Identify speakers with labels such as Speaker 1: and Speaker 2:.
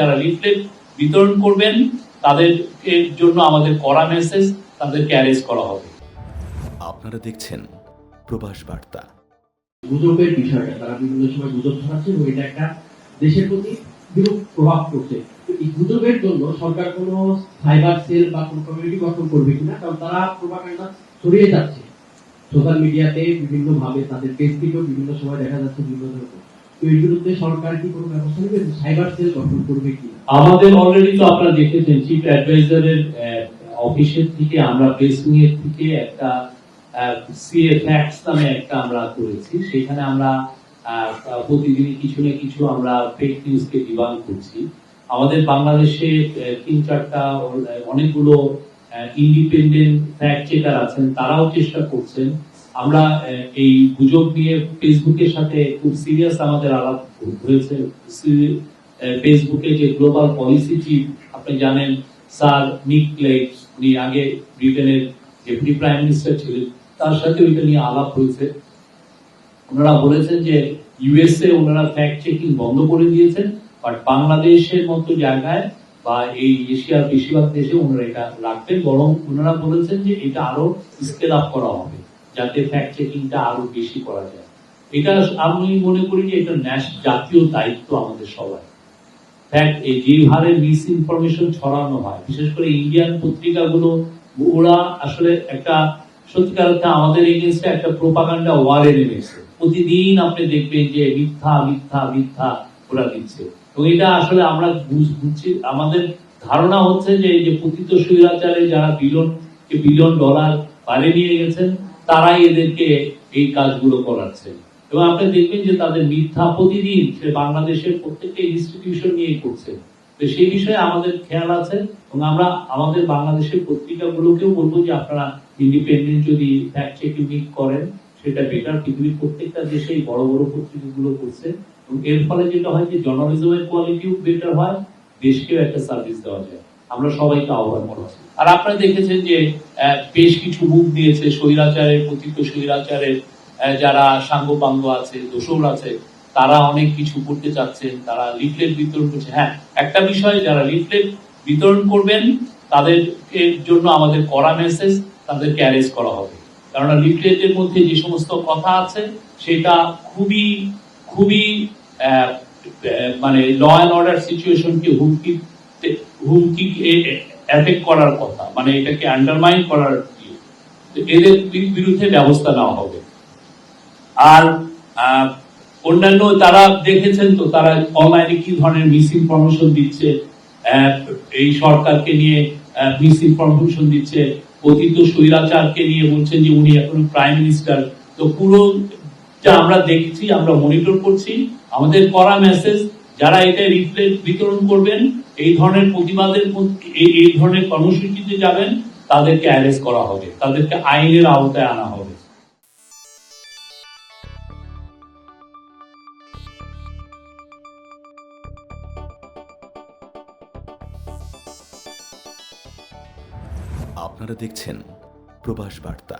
Speaker 1: যারা লিফলেট বিতরণ করবেন তাদের এর জন্য আমাদের কড়া মেসেজ তাদেরকে অ্যারেস্ট করা হবে।
Speaker 2: আপনারা দেখছেন প্রবাস বার্তা।
Speaker 3: গুজবের বিষয়টা তারা বিভিন্ন সময় গুজব ছড়াচ্ছে এবং এটা একটা দেশের প্রতি বিরূপ প্রভাব পড়ছে। এই গুজবের জন্য সরকার কোনো সাইবার সেল বা কোনো কমিউনিটি গঠন করবে কিনা কারণ তারা প্রভাকাণ্ডা ছড়িয়ে যাচ্ছে। সোশ্যাল মিডিয়াতে বিভিন্ন ভাবে তাদের পেজ থেকেও বিভিন্ন সময় দেখা যাচ্ছে বিভিন্ন ধরনের।
Speaker 1: আমাদের অলরেডি তো আপনারা দেখেছেন চিফ অ্যাডভাইজারের অফিসের থেকে আমরা প্রেসিং এর থেকে একটা নামে একটা আমরা করেছি। সেখানে আমরা প্রতিদিনই কিছু না কিছু আমরা ফেক নিউজকে ডিবাং করছি। আমাদের বাংলাদেশে তিন চারটা অনেকগুলো ইন্ডিপেন্ডেন্ট ফ্যাক্ট চেকার আছেন, তারাও চেষ্টা করছেন আমরা এই গুজব নিয়ে ফেসবুকের সাথে খুব সিরিয়াস আমাদের আলাপ হয়েছে। ফেসবুকে যে গ্লোবাল পলিসি চিফ আপনি জানেন, স্যার নিক ক্লেগস উনি আগে ব্রিটেনের ডেপুটি প্রাইম মিনিস্টার ছিলেন, তার সাথে ওইটা নিয়ে আলাপ হয়েছে। ওনারা বলেছেন যে ইউএসএ ওনারা ফ্যাক্ট চেকিং বন্ধ করে দিয়েছেন বাট বাংলাদেশের মতো জায়গায় বা এই এশিয়ার বেশিরভাগ দেশে ওনারা এটা রাখবেন, বরং ওনারা বলেছেন যে এটা আরও স্কেল আপ করা হবে। যাতে ফ্যাক্ট চেকিংটা আরও বেশি করা যায়। এটা আমি মনে করি যে এটা ন্যাশ জাতীয় দায়িত্ব আমাদের সবাই ফ্যাক্ট এই মিস ইনফরমেশন ছড়ানো হয়, বিশেষ করে ইন্ডিয়ান পত্রিকাগুলো, ওরা আসলে একটা সত্যিকার অর্থে আমাদের এগেনস্টে একটা প্রোপাগান্ডা ওয়ারে নেমেছে প্রতিদিন আপনি দেখবেন যে মিথ্যা মিথ্যা মিথ্যা ওরা দিচ্ছে। এবং এটা আসলে আমরা বুঝ- বুঝছি, আমাদের ধারণা হচ্ছে যে যে পতিত স্বৈরাচারে যারা বিলন বিলিয়ন ডলার বাইরে নিয়ে গেছেন তারাই এদেরকে এই কাজগুলো করাচ্ছেন। এবং আপনি দেখবেন যে তাদের মিথ্যা প্রতিদিন সে বাংলাদেশের প্রত্যেকটা ইনস্টিটিউশন নিয়ে করছে তো সেই বিষয়ে আমাদের খেয়াল আছে এবং আমরা আমাদের বাংলাদেশের পত্রিকাগুলোকেও বলব যে আপনারা ইন্ডিপেন্ডেন্ট যদি ফ্যাক্ট চেকিং করেন, সেটা বেটার পৃথিবীর প্রত্যেকটা দেশেই বড় বড় পত্রিকাগুলো করছে। এবং এর ফলে যেটা হয় যে জার্নালিজমের কোয়ালিটিও বেটার হয়, দেশকেও একটা সার্ভিস দেওয়া যায়। আমরা সবাইকে আহ্বান করছি আর আপনারা দেখেছেন যে বেশ কিছু মুখ দিয়েছে স্বৈরাচারের পতিত স্বৈরাচারের যারা সাঙ্গপাঙ্গ আছে দোসর আছে, তারা অনেক কিছু করতে চাচ্ছেন, তারা লিফলেট বিতরণ করছে। হ্যাঁ একটা বিষয়, যারা লিফলেট বিতরণ করবেন তাদের জন্য আমাদের করা মেসেজ তাদেরকে অ্যারেস্ট করা হবে। কারণ লিফলেটের মধ্যে যে সমস্ত কথা আছে, সেটা খুবই খুবই মানে ল অ্যান্ড অর্ডার সিচুয়েশনকে হুমকি হুমকি অ্যাফেক্ট করার কথা মানে এটাকে আন্ডারমাইন করার ইয়ে। এদের বিরুদ্ধে ব্যবস্থা নেওয়া হবে আর অন্যান্য তারা দেখেছেন তো, তারা অনলাইনে কি ধরনের মিস ইনফরমেশন দিচ্ছে এই সরকারকে নিয়ে মিস ইনফরমেশন দিচ্ছে পতিত স্বৈরাচারকে নিয়ে বলছেন যে উনি এখন প্রাইম মিনিস্টার তো পুরো যা আমরা দেখছি, আমরা মনিটর করছি, আমাদের করা মেসেজ যারা এটা রিফ্লেক্ট বিতরণ করবেন, এই ধরনের প্রতিবাদের এই ধরনের কর্মসূচিতে যাবেন, তাদেরকে অ্যারেস্ট করা হবে। তাদেরকে আইনের আওতায় আনা হবে।
Speaker 2: আপনারা দেখছেন প্রবাস বার্তা।